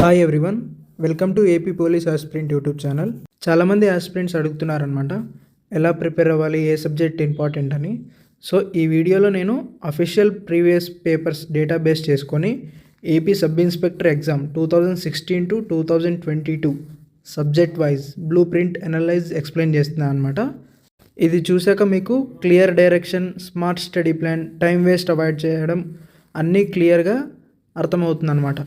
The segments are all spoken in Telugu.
Hi everyone welcome to A P police aspirant YouTube channel చాలామంది ఆస్పిరెంట్స్ అడుగుతున్నారనమాట ఎలా ప్రిపేర్ అవ్వాలి ఏ సబ్జెక్ట్ ఇంపార్టెంట్ అని. సో ఈ వీడియోలో నేను అఫీషియల్ ప్రీవియస్ పేపర్స్ డేటాబేస్ చేసుకొని A P sub inspector exam two thousand sixteen to two thousand twenty two subject wise blue print analyze explain చేస్తున్నాను అనమాట ఇది చూశాక మీకు clear direction smart study plan time waste avoid చేయడం అన్నీ క్లియర్గా అర్థమవుతుంది అనమాట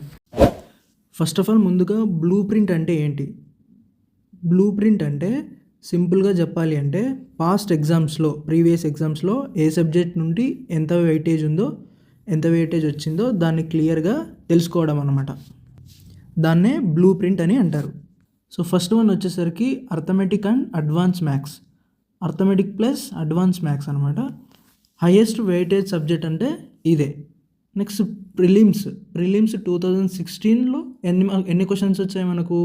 ఫస్ట్ ఆఫ్ ఆల్ ముందుగా బ్లూ ప్రింట్ అంటే ఏంటి? బ్లూ ప్రింట్ అంటే సింపుల్గా చెప్పాలి అంటే పాస్ట్ ఎగ్జామ్స్లో ప్రీవియస్ ఎగ్జామ్స్లో ఏ సబ్జెక్ట్ నుండి ఎంత వెయిటేజ్ ఉందో ఎంత వెయిటేజ్ వచ్చిందో దాన్ని క్లియర్గా తెలుసుకోవడం అనమాట దాన్నే బ్లూ ప్రింట్ అని అంటారు. సో ఫస్ట్ వన్ వచ్చేసరికి arithmetic and advance maths arithmetic plus advance maths అనమాట హయ్యెస్ట్ వెయిటేజ్ సబ్జెక్ట్ అంటే ఇదే. Next prelims prelims two thousand సిక్స్టీన్లో ఎన్ని ఎన్ని క్వశ్చన్స్ వచ్చాయి మనకు?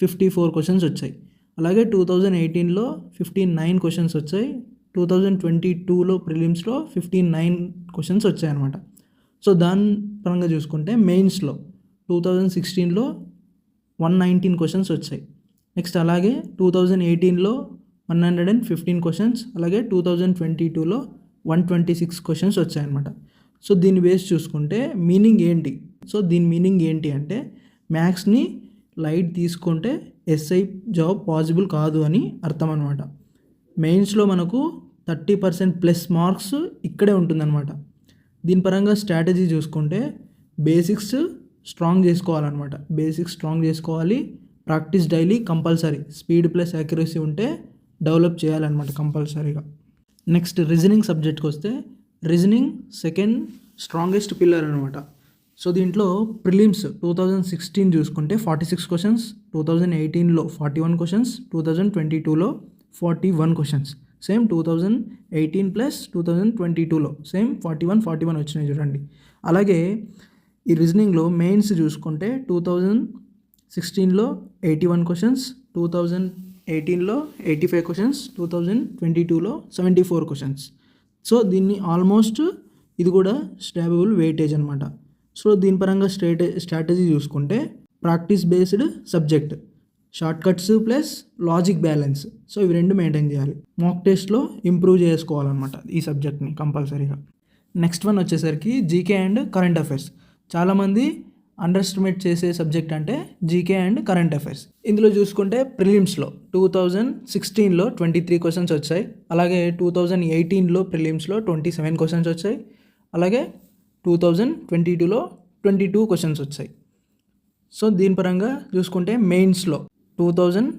ఫిఫ్టీ ఫోర్ క్వశ్చన్స్ వచ్చాయి. అలాగే టూ థౌజండ్ ఎయిటీన్లో ఫిఫ్టీ నైన్ క్వశ్చన్స్ వచ్చాయి. టూ థౌజండ్ ట్వంటీ టూలో ప్రిలిమ్స్లో ఫిఫ్టీ నైన్ క్వశ్చన్స్ వచ్చాయి అనమాట సో దాని పరంగా చూసుకుంటే మెయిన్స్లో టూ థౌజండ్ సిక్స్టీన్లో వన్ నైన్టీన్ క్వశ్చన్స్ వచ్చాయి. నెక్స్ట్ అలాగే టూ థౌజండ్ ఎయిటీన్లో one hundred and fifteen questions అలాగే టూ థౌజండ్ ట్వంటీ టూలో వన్ ట్వంటీ సిక్స్ క్వశ్చన్స్ వచ్చాయన్నమాట. సో దీన్ని బేస్ చూసుకుంటే మీనింగ్ ఏంటి? సో దీని మీనింగ్ ఏంటి అంటే మ్యాథ్స్ని లైట్ తీసుకుంటే ఎస్ఐ జాబ్ పాసిబుల్ కాదు అని అర్థం అనమాట మెయిన్స్లో మనకు థర్టీ పర్సెంట్ ప్లస్ మార్క్స్ ఇక్కడే ఉంటుందన్నమాట. దీని పరంగా స్ట్రాటజీ చూసుకుంటే బేసిక్స్ స్ట్రాంగ్ చేసుకోవాలన్నమాట. బేసిక్స్ స్ట్రాంగ్ చేసుకోవాలి. Practice daily compulsory. Speed plus accuracy ఉంటే డెవలప్ చేయాలన్నమాట కంపల్సరీగా. నెక్స్ట్ రీజనింగ్ సబ్జెక్ట్కి వస్తే రీజనింగ్ సెకండ్ స్ట్రాంగెస్ట్ పిల్లర్ అనమాట సో దీంట్లో ప్రిలిమ్స్ టూ థౌజండ్ సిక్స్టీన్ చూసుకుంటే forty six questions two thousand ఎయిటీన్లో forty one questions two thousand twenty టూలో forty one questions same two thousand eighteen plus two thousand twenty టూలో same forty one forty one వచ్చినాయి చూడండి. అలాగే ఈ రీజనింగ్లో మెయిన్స్ చూసుకుంటే టూ థౌజండ్ సిక్స్టీన్లో eighty one questions two thousand ఎయిటీన్లో eighty five questions two thousand twenty టూలో సెవెంటీ ఫోర్ క్వశ్చన్స్ సో దీన్ని ఆల్మోస్ట్ ఇది కూడా స్టాబుల్ వెయిటేజ్ అనమాట సో దీని పరంగా స్ట్రేటే స్ట్రాటజీ చూసుకుంటే practice based subject short cuts plus logic balance. So ఇవి రెండు మెయింటైన్ చేయాలి. మాక్ టెస్ట్లో ఇంప్రూవ్ చేసుకోవాలన్నమాట ఈ సబ్జెక్ట్ని కంపల్సరీగా. నెక్స్ట్ వన్ వచ్చేసరికి G K and current affairs. చాలామంది అండర్ ఎస్టిమేట్ చేసే సబ్జెక్ట్ అంటే G K and current affairs ఇందులో చూసుకుంటే ప్రిలిమ్స్లో టూ థౌజండ్ సిక్స్టీన్లో ట్వంటీ త్రీ క్వశ్చన్స్ వచ్చాయి. అలాగే టూ థౌజండ్ ఎయిటీన్లో ప్రిలిమ్స్లో ట్వంటీ సెవెన్ క్వశ్చన్స్ వచ్చాయి. అలాగే టూ థౌజండ్ ట్వంటీ టూలో ట్వంటీ టూ క్వశ్చన్స్ వచ్చాయి. సో దీని పరంగా చూసుకుంటే మెయిన్స్లో టూ థౌజండ్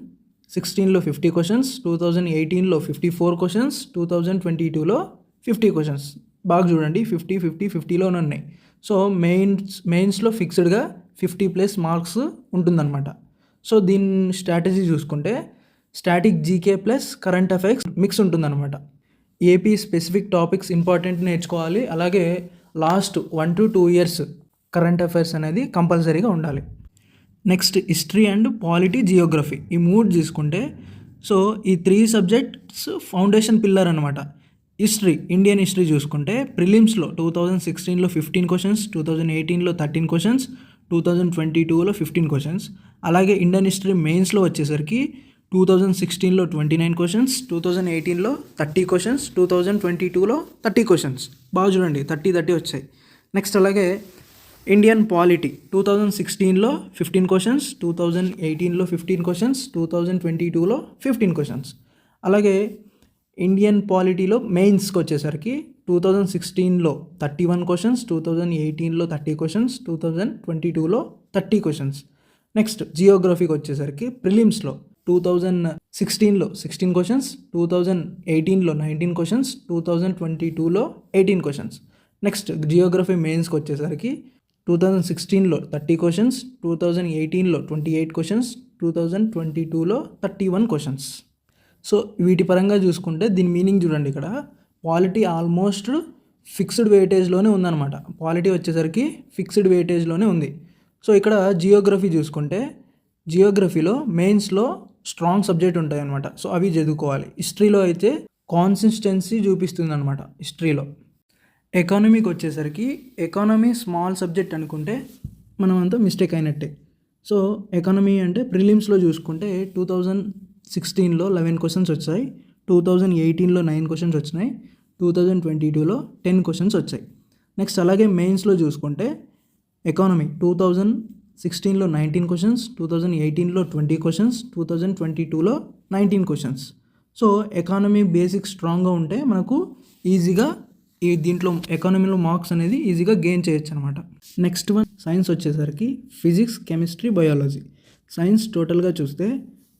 సిక్స్టీన్లో ఫిఫ్టీ క్వశ్చన్స్ టూ థౌజండ్ ఎయిటీన్లో fifty four questions two thousand twenty టూలో ఫిఫ్టీ క్వశ్చన్స్ బాగా చూడండి ఫిఫ్టీ ఫిఫ్టీ ఫిఫ్టీలోనే ఉన్నాయి. సో మెయిన్స్ మెయిన్స్లో ఫిక్స్డ్గా ఫిఫ్టీ ప్లస్ మార్క్స్ ఉంటుందన్నమాట. సో దీని స్ట్రాటజీ చూసుకుంటే static G K plus current affairs mix ఉంటుందన్నమాట. A P specific topics important నేర్చుకోవాలి. అలాగే last one to two years current affairs అనేది కంపల్సరీగా ఉండాలి. Next history and polity geography ఈ మూడు తీసుకుంటే సో ఈ త్రీ సబ్జెక్ట్స్ ఫౌండేషన్ పిల్లర్ అనమాట హిస్టరీ ఇండియన్ హిస్టరీ చూసుకుంటే ప్రిలిమ్స్లో టూ థౌజండ్ సిక్స్టీన్లో ఫిఫ్టీన్ క్వశ్చన్స్ టూ థౌజండ్ ఎయిటీన్లో thirteen questions two thousand twenty టూలో ఫిఫ్టీన్ క్వశ్చన్స్ అలాగే ఇండియన్ హిస్టరీ మెయిన్స్లో వచ్చేసరికి టూ థౌజండ్ సిక్స్టీన్లో twenty nine questions two thousand ఎయిటీన్లో thirty questions two thousand twenty టూలో థర్టీ క్వశ్చన్స్ బాగా చూడండి థర్టీ థర్టీ వచ్చాయి. నెక్స్ట్ అలాగే ఇండియన్ పాలిటీ టూ థౌజండ్ సిక్స్టీన్లో ఫిఫ్టీన్ క్వశ్చన్స్ టూ థౌజండ్ ఎయిటీన్లో fifteen questions two thousand twenty టూలో ఫిఫ్టీన్ క్వశ్చన్స్ అలాగే ఇండియన్ పాలిటీలో మెయిన్స్కి వచ్చేసరికి టూ థౌజండ్ సిక్స్టీన్లో thirty one questions two thousand ఎయిటీన్లో thirty questions two thousand twenty టూలో థర్టీ క్వశ్చన్స్ నెక్స్ట్ జియోగ్రఫీకి వచ్చేసరికి ప్రిలిమ్స్లో టూ థౌజండ్ సిక్స్టీన్లో సిక్స్టీన్ క్వశ్చన్స్ టూ థౌజండ్ ఎయిటీన్లో nineteen questions two thousand twenty టూలో ఎయిటీన్ క్వశ్చన్స్ నెక్స్ట్ జియోగ్రఫీ మెయిన్స్కి వచ్చేసరికి టూ థౌజండ్ సిక్స్టీన్లో థర్టీ క్వశ్చన్స్ టూ థౌజండ్ ఎయిటీన్లో twenty eight questions two thousand twenty టూలో థర్టీ వన్ క్వశ్చన్స్ సో వీటి పరంగా చూసుకుంటే దీని మీనింగ్ చూడండి ఇక్కడ. పాలిటీ ఆల్మోస్ట్ ఫిక్స్డ్ వెయిటేజ్లోనే ఉందన్నమాట. పాలిటీ వచ్చేసరికి ఫిక్స్డ్ వెయిటేజ్లోనే ఉంది. సో ఇక్కడ జియోగ్రఫీ చూసుకుంటే జియోగ్రఫీలో మెయిన్స్లో స్ట్రాంగ్ సబ్జెక్ట్ ఉంటాయి అనమాట సో అవి చదువుకోవాలి. హిస్టరీలో అయితే కాన్సిస్టెన్సీ చూపిస్తుంది అనమాట హిస్టరీలో. ఎకానమీకి వచ్చేసరికి ఎకానమీ స్మాల్ సబ్జెక్ట్ అనుకుంటే మనం అంతా మిస్టేక్ అయినట్టే. సో ఎకానమీ అంటే ప్రిలిమ్స్లో చూసుకుంటే టూ థౌజండ్ సిక్స్టీన్లో లెవెన్ క్వశ్చన్స్ వచ్చాయి. టూ థౌజండ్ ఎయిటీన్లో నైన్ క్వశ్చన్స్ వచ్చినాయి. టూ థౌజండ్ ట్వంటీ టూలో టెన్ క్వశ్చన్స్ వచ్చాయి. నెక్స్ట్ అలాగే మెయిన్స్లో చూసుకుంటే ఎకానమీ టూ థౌజండ్ సిక్స్టీన్లో నైన్టీన్ క్వశ్చన్స్ టూ థౌజండ్ ఎయిటీన్లో twenty questions two thousand twenty టూలో nineteen questions so economy basic స్ట్రాంగ్గా ఉంటే మనకు ఈజీగా ఈ దీంట్లో ఎకానమీలో మార్క్స్ అనేది ఈజీగా గెయిన్ చేయొచ్చు అనమాట నెక్స్ట్ వన్ సైన్స్ వచ్చేసరికి ఫిజిక్స్ కెమిస్ట్రీ బయాలజీ సైన్స్ టోటల్గా చూస్తే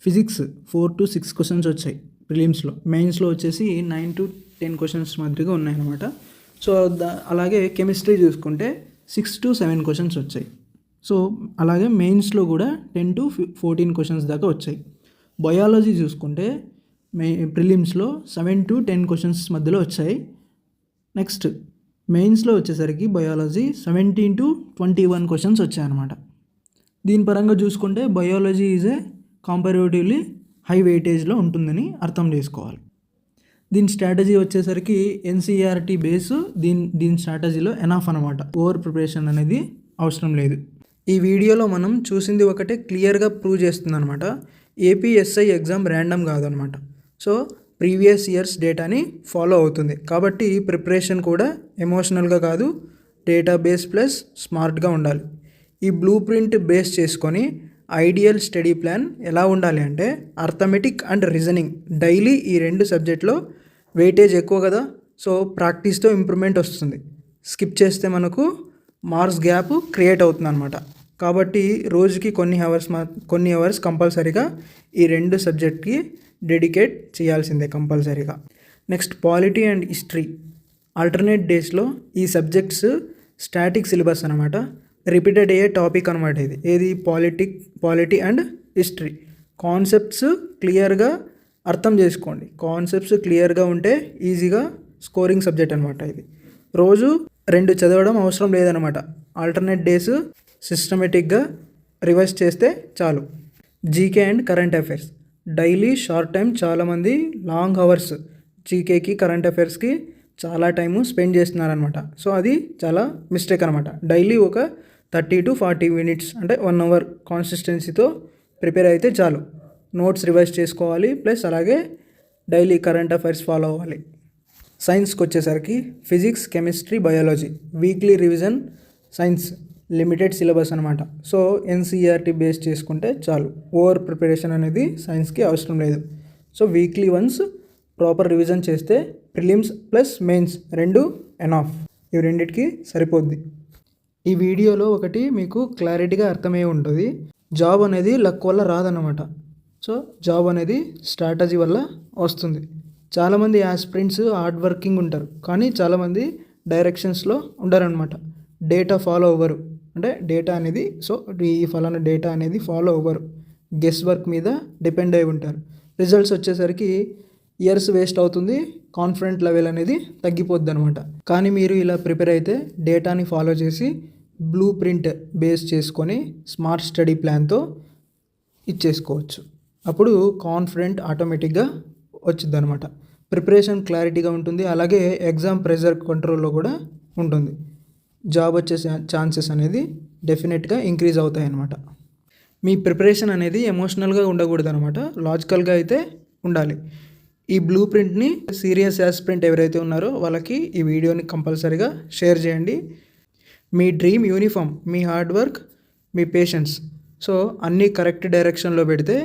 physics four to six questions వచ్చాయి ప్రిలిమ్స్లో. మెయిన్స్లో వచ్చేసి నైన్ టు టెన్ క్వశ్చన్స్ మాదిరిగా ఉన్నాయన్నమాట. సో అలాగే కెమిస్ట్రీ చూసుకుంటే సిక్స్ టు సెవెన్ క్వశ్చన్స్ వచ్చాయి. సో అలాగే మెయిన్స్లో కూడా టెన్ టు ఫోర్టీన్ క్వశ్చన్స్ దాకా వచ్చాయి. బయాలజీ చూసుకుంటే మే ప్రిలిమ్స్లో సెవెన్ టు టెన్ క్వశ్చన్స్ మధ్యలో వచ్చాయి. నెక్స్ట్ మెయిన్స్లో వచ్చేసరికి biology seventeen to twenty one questions వచ్చాయన్నమాట. దీని పరంగా చూసుకుంటే biology is a comparatively high వెయిటేజ్లో ఉంటుందని అర్థం చేసుకోవాలి. దీని స్ట్రాటజీ వచ్చేసరికి ఎన్సీఆర్టీ బేస్ దీని దీని స్ట్రాటజీలో ఎనాఫ్ అనమాట ఓవర్ ప్రిపరేషన్ అనేది అవసరం లేదు. ఈ వీడియోలో మనం చూసింది ఒకటే క్లియర్గా ప్రూవ్ చేస్తుంది అనమాట ఏపీఎస్ఐ ఎగ్జామ్ ర్యాండమ్ కాదనమాట సో ప్రీవియస్ ఇయర్స్ డేటాని ఫాలో అవుతుంది. కాబట్టి ప్రిపరేషన్ కూడా ఎమోషనల్గా కాదు డేటా బేస్ ప్లస్ స్మార్ట్గా ఉండాలి. ఈ బ్లూ ప్రింట్ బేస్ చేసుకొని ఐడియల్ స్టడీ ప్లాన్ ఎలా ఉండాలి అంటే అర్థమెటిక్ అండ్ రీజనింగ్. డైలీ ఈ రెండు సబ్జెక్ట్లో వెయిటేజ్ ఎక్కువ కదా సో ప్రాక్టీస్తో ఇంప్రూవ్మెంట్ వస్తుంది. స్కిప్ చేస్తే మనకు మార్క్స్ గ్యాప్ క్రియేట్ అవుతుంది అనమాట కాబట్టి రోజుకి కొన్ని అవర్స్ మా కొన్ని అవర్స్ కంపల్సరీగా ఈ రెండు సబ్జెక్ట్కి డెడికేట్ చేయాల్సిందే కంపల్సరీగా. Next polity and history. Alternate డేస్లో ఈ సబ్జెక్ట్స్ స్టాటిక్ సిలబస్ అనమాట రిపీటెడ్ అయ్యే టాపిక్ అనమాట ఇది. ఏది? Politic polity and history concepts క్లియర్గా అర్థం చేసుకోండి. కాన్సెప్ట్స్ క్లియర్గా ఉంటే ఈజీగా స్కోరింగ్ సబ్జెక్ట్ అనమాట ఇది. రోజు రెండు చదవడం అవసరం లేదనమాట ఆల్టర్నేట్ డేస్ సిస్టమేటిక్గా రివైజ్ చేస్తే చాలు. GK and current affairs daily short time చాలామంది లాంగ్ అవర్స్ జీకేకి కరెంట్ అఫైర్స్కి చాలా టైము స్పెండ్ చేస్తున్నారనమాట సో అది చాలా మిస్టేక్ అనమాట డైలీ ఒక థర్టీ టు ఫార్టీ మినిట్స్ అంటే వన్ అవర్ కాన్సిస్టెన్సీతో ప్రిపేర్ అయితే చాలు. నోట్స్ రివైజ్ చేసుకోవాలి ప్లస్ అలాగే డైలీ కరెంట్ అఫైర్స్ ఫాలో అవ్వాలి. సైన్స్కి వచ్చేసరికి physics chemistry biology weekly revision science limited syllabus అనమాట సో ఎన్సీఆర్టీ బేస్ చేసుకుంటే చాలు. ఓవర్ ప్రిపరేషన్ అనేది సైన్స్కి అవసరం లేదు. So weekly once proper revision చేస్తే ప్రిలిమ్స్ ప్లస్ మెయిన్స్ రెండు ఎనాఫ్ ఇవి రెండింటికి సరిపోద్ది. ఈ వీడియోలో ఒకటి మీకు క్లారిటీగా అర్థమై ఉంటుంది. జాబ్ అనేది లక్ వల్ల రాదన్నమాట. సో జాబ్ అనేది స్ట్రాటజీ వల్ల వస్తుంది. చాలామంది యాస్పిరెంట్స్ హార్డ్ వర్కింగ్ ఉంటారు. కానీ చాలామంది డైరెక్షన్స్లో ఉండరనమాట డేటా ఫాలో అవ్వరు. అంటే డేటా అనేది సో ఈ ఫలానా డేటా అనేది ఫాలో అవ్వరు. గెస్ వర్క్ మీద డిపెండ్ అయి ఉంటారు. రిజల్ట్స్ వచ్చేసరికి ఇయర్స్ వేస్ట్ అవుతుంది. కాన్ఫిడెంట్ లెవెల్ అనేది తగ్గిపోద్ది అనమాట కానీ మీరు ఇలా ప్రిపేర్ అయితే డేటాని ఫాలో చేసి బ్లూ ప్రింట్ బేస్ చేసుకొని స్మార్ట్ స్టడీ ప్లాన్తో ఇచ్చేసుకోవచ్చు. అప్పుడు కాన్ఫిడెంట్ ఆటోమేటిక్గా వచ్చింది అనమాట ప్రిపరేషన్ క్లారిటీగా ఉంటుంది. అలాగే ఎగ్జామ్ ప్రెజర్ కంట్రోల్లో కూడా ఉంటుంది. జాబ్ వచ్చే ఛాన్సెస్ అనేది డెఫినెట్గా ఇంక్రీజ్ అవుతాయి అన్నమాట మీ ప్రిపరేషన్ అనేది ఎమోషనల్గా ఉండకూడదు అనమాట లాజికల్గా అయితే ఉండాలి. ఈ బ్లూ ప్రింట్ని సీరియస్ యాస్ప్రింట్ ఎవరైతే ఉన్నారో వాళ్ళకి ఈ వీడియోని కంపల్సరీగా షేర్ చేయండి. మీ డ్రీమ్ యూనిఫామ్ మీ హార్డ్ వర్క్ మీ పేషెన్స్ సో అన్నీ కరెక్ట్ డైరెక్షన్లో పెడితే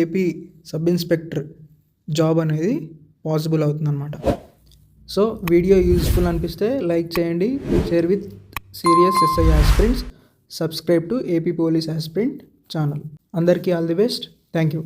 ఏపీ సబ్ ఇన్స్పెక్టర్ జాబ్ అనేది పాసిబుల్ అవుతుందన్నమాట. సో వీడియో యూస్ఫుల్ అనిపిస్తే లైక్ చేయండి. Share with serious SI aspirants subscribe to AP police aspirant channel అందరికీ all the best thank you